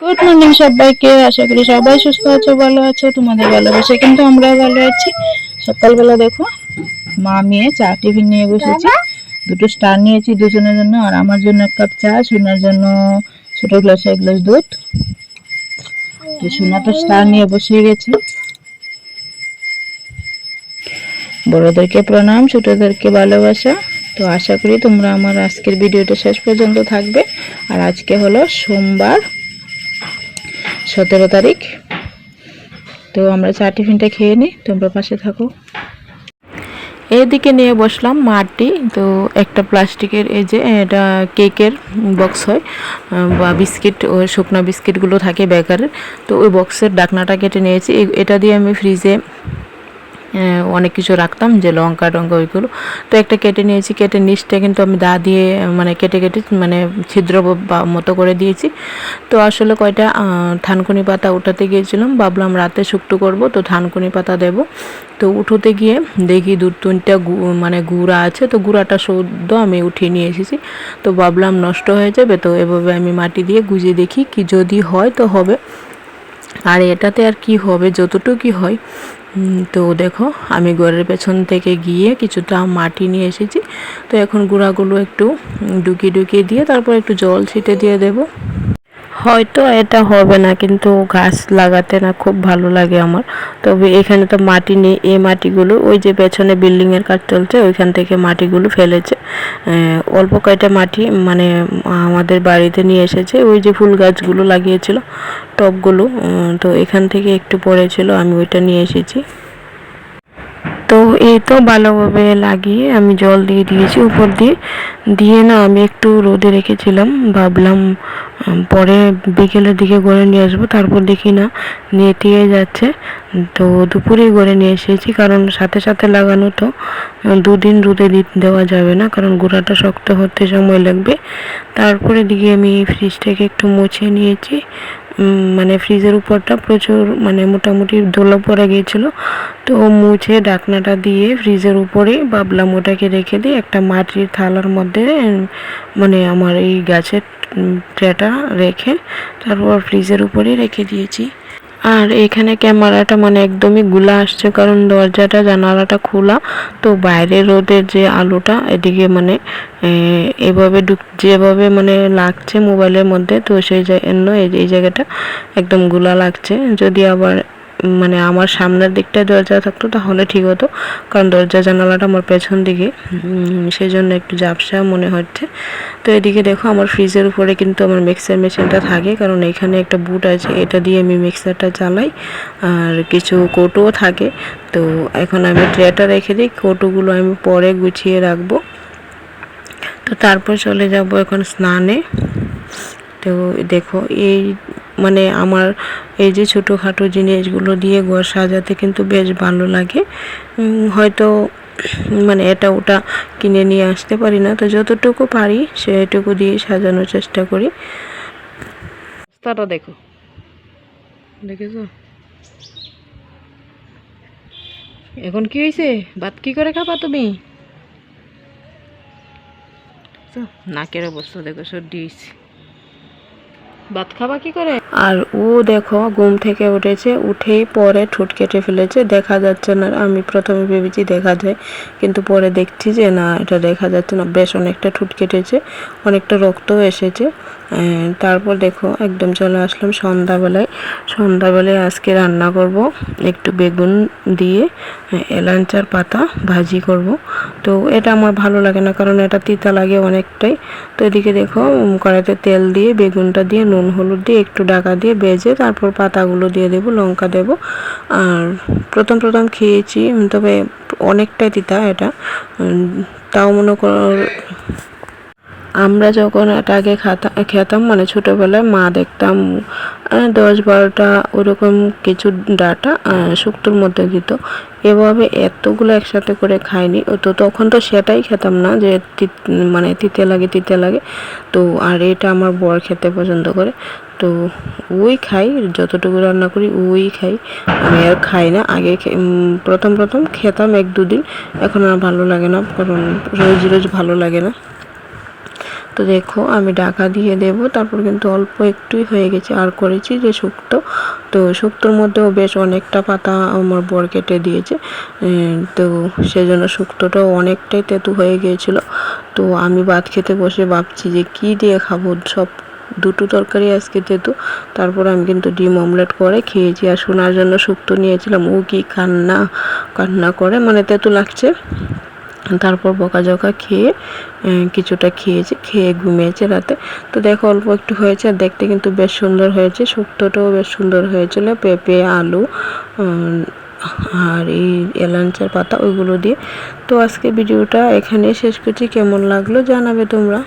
Good morning সবাইকে আশা করি সবাই সুস্থ আছো ভালো আছো তোমাদের ভালোবাসে কিন্তু আমরা ভালো আছি। সকালবেলা দেখো মা মেয়ে চা টিফিন নিয়ে বসেছি। দুটো স্টার নিয়েছি দুজনের জন্য আর আমার জন্য এক কাপ চা সোনার জন্য ছোট গ্লাসে এক গ্লাস দুধ। তো সোনা তো স্টার নিয়ে বসে গেছে। বড়দেরকে প্রণাম ছোটদেরকে ভালোবাসা। তো আশা করি তোমরা আমার আজকের ভিডিওটা শেষ পর্যন্ত থাকবে। আর আজকে হলো সোমবার। সতেরো তারিখ। তো আমরা চা টিফিনটা খেয়ে নিই, তোমরা পাশে থাকো। এদিকে নিয়ে বসলাম মাটি তো একটা প্লাস্টিকের এই যে, এটা কেকের বক্স হয় বা বিস্কিট, ও শুকনো বিস্কিটগুলো থাকে বেকারের তো ওই বক্সের ডাকনাটা কেটে নিয়েছি। এটা দিয়ে আমি ফ্রিজে অনেক কিছু রাখতাম, যে লঙ্কা টঙ্কা ওইগুলো। তো একটা কেটে নিয়েছি, কেটে নিচটা কিন্তু আমি দা দিয়ে মানে কেটে কেটে মানে ছিদ্র মতো করে দিয়েছি। তো আসলে কয়টা থানকুনি পাতা উঠাতে গিয়েছিলাম, ভাবলাম রাতে শুক্তো করব, তো থানকুনি পাতা দেব। তো উঠোতে গিয়ে দেখি দু তিনটা মানে গুঁড়া আছে, তো গুঁড়াটা সদ্য আমি উঠিয়ে নিয়ে এসেছি। তো ভাবলাম নষ্ট হয়ে যাবে, তো এভাবে আমি মাটি দিয়ে গুজে দেখি কি যদি হয় তো হবে। আর এটাতে আর কি হবে যতটুকুই হয় তো দেখো, আমি ঘরের পেছন থেকে গিয়ে কিছুটা মাটি নিয়ে এসেছি। তো এখন গুঁড়াগুলো একটু ডুকি ডুকিয়ে ডুকিয়ে দিয়ে তারপর একটু জল ছিটে দিয়ে দেব। হয়তো এটা হবে না, কিন্তু গাছ লাগাতে না খুব ভালো লাগে আমার। তবে এখানে তো মাটি নেই, এই মাটিগুলো, ওই যে পেছনে বিল্ডিংয়ের কাজ চলছে, ওইখান থেকে মাটিগুলো ফেলেছে। অল্প কয়টা মাটি মানে আমাদের বাড়িতে নিয়ে এসেছে, ওই যে ফুল গাছগুলো লাগিয়েছিল, টবগুলো। তো এখান থেকে একটু পড়েছিল, আমি ওইটা নিয়ে এসেছি। তো এই তো ভালোভাবে লাগিয়ে আমি জল দিয়ে দিয়েছি, উপর দিয়ে। দিয়ে না আমি একটু রোদে রেখেছিলাম, ভাবলাম পরে বিকেলের দিকে গড়ে নিয়ে আসব। তারপর দেখি না নেতিয়ে যাচ্ছে। তো দুপুরেই গড়ে নিয়ে এসেছি, কারণ সাথে সাথে লাগানো তো দুদিন রোদে দেওয়া যাবে না, কারণ গোড়াটা শক্ত হতে সময় লাগবে। তারপরে দিকে আমি ফ্রিজটাকে একটু মুছে নিয়েছি। মানে ফ্রিজের উপরটা প্রচুর মানে মোটামুটি ধুলো পড়ে গিয়েছিল। তো মুছে ডাকনাটা দিয়ে ফ্রিজের উপরে বাবলা মোটাকে রেখে দিয়ে একটা মাটির থালার মধ্যে মানে আমার এই গাছের ট্রেটা রেখে তারপর ফ্রিজের উপরে রেখে দিয়েছি। আর এখানে ক্যামেরাটা মানে একদমই গুলা আসছে, কারণ দরজাটা, জানালাটা খোলা। তো বাইরে রোদের যে আলোটা, এদিকে মানে এভাবে ঢুক যেভাবে মানে লাগছে মোবাইলের মধ্যে, তো সেই জন্য এই জায়গাটা একদমগুলা লাগছে। যদি আবার মানে আমার সামনের দিকটায় দরজা থাকতো, তাহলে ঠিক হতো। কারণ দরজা জানালাটা আমার পেছন দিকে। সেই জন্য একটু ঝাপসা মনে হচ্ছে। তো এদিকে দেখো, আমার ফ্রিজের উপরে কিন্তু আমার মিক্সার মেশিনটা থাকে। কারণ এখানে একটা বুট আছে, এটা দিয়ে আমি মিক্সারটা চালাই। আর কিছু কৌটোও থাকে। তো এখন আমি ট্রেটা রেখে দিই, কৌটোগুলো আমি পরে গুছিয়ে রাখব। তো তারপর চলে যাব এখন স্নানে। তো দেখো, এই মানে আমার এই যে ছোটোখাটো জিনিসগুলো দিয়ে ঘর সাজাতে কিন্তু বেশ ভালো লাগে। হয়তো মানে এটা ওটা কিনে নিয়ে আসতে পারি না তো যতটুকু পারি সেটুকু দিয়ে সাজানোর চেষ্টা করি। রাস্তাটা দেখো। দেখেছ? এখন কি হয়েছে ভাত কি করে খাবা তুমি? নাকের অবস্থা দেখো সর্দি হয়েছে ভাত খাবা কি করে? আর ও দেখো ঘুম থেকে উঠেছে, উঠেই পরে ঠোঁট কেটে ফেলেছে, দেখা যাচ্ছে না। আমি প্রথমে ভেবেছি দেখা যায়, কিন্তু পরে দেখছি যে না, এটা দেখা যাচ্ছে না। বেশ অনেকটা ঠোঁট কেটেছে, অনেকটা রক্তও এসেছে। তারপর দেখো একদম চলে আসলাম সন্ধ্যাবেলায়। সন্ধ্যাবেলায় আজকে রান্না করব একটু বেগুন দিয়ে এলাঞ্চার পাতা ভাজি করব। তো এটা আমার ভালো লাগে না, কারণ এটা তিতা লাগে অনেকটাই। তো এদিকে দেখো কড়াইতে তেল দিয়ে, বেগুনটা দিয়ে, নুন হলুদ দিয়ে, একটু ডাকা দিয়ে বেজে তারপর পাতাগুলো দিয়ে দেব, লঙ্কা দেব। আর প্রথম প্রথম খেয়েছি তবে অনেকটাই তিতা এটা। তাও মনে কর আমরা যখন আগে খাতা, খেতাম মানে ছোটোবেলায় মা দেখতাম দশ বারোটা ওরকম কিছু ডাটা শুক্তোর মধ্যে দিত। এভাবে এতগুলো একসাথে করে খাইনি। তো তখন তো সেটাই খেতাম না যে মানে তিতে লাগে তিতে লাগে। তো আর এটা আমার বর খেতে পছন্দ করে। তো ওই খাই, যতটুকু রান্না করি ওই খাই। আমি আর খাই না। আগে প্রথম প্রথম খেতাম এক দুদিন। এখন আর ভালো লাগে না, কারণ রোজ রোজ ভালো লাগে না। তো দেখো, আমি ঢাকা দিয়ে দেব। তারপর কিন্তু অল্প একটুই হয়ে গেছে। আর করেছি যে শুক্তো। তো শুক্তোর মধ্যেও বেশ অনেকটা পাতা আমার বর কেটে দিয়েছে। তো সেজন্য শুক্তোটাও অনেকটাই তেঁতু হয়ে গিয়েছিল। তো আমি ভাত খেতে বসে ভাবছি যে কি দিয়ে খাব? সব দুটো তরকারি আজকে তেতো। তারপর আমি কিন্তু ডিম অমলেট করে খেয়েছি। আর শোনার জন্য শুক্তো নিয়েছিলাম। ও কি কান্না কান্না করে। মানে তেতো লাগছে। তারপর বকা বকাঝকা খেয়ে কিছুটা খেয়েছে, খেয়ে ঘুমিয়েছে রাতে। তো দেখো, অল্প একটু হয়েছে, আর দেখতে কিন্তু বেশ সুন্দর হয়েছে, শুক্তোটাও বেশ সুন্দর হয়েছিল, পেঁপে, আলু আর এই এলাঞ্চার পাতা, ওইগুলো দিয়ে। তো আজকে ভিডিওটা এখানে শেষ করছি। কেমন লাগল জানাবে তোমরা।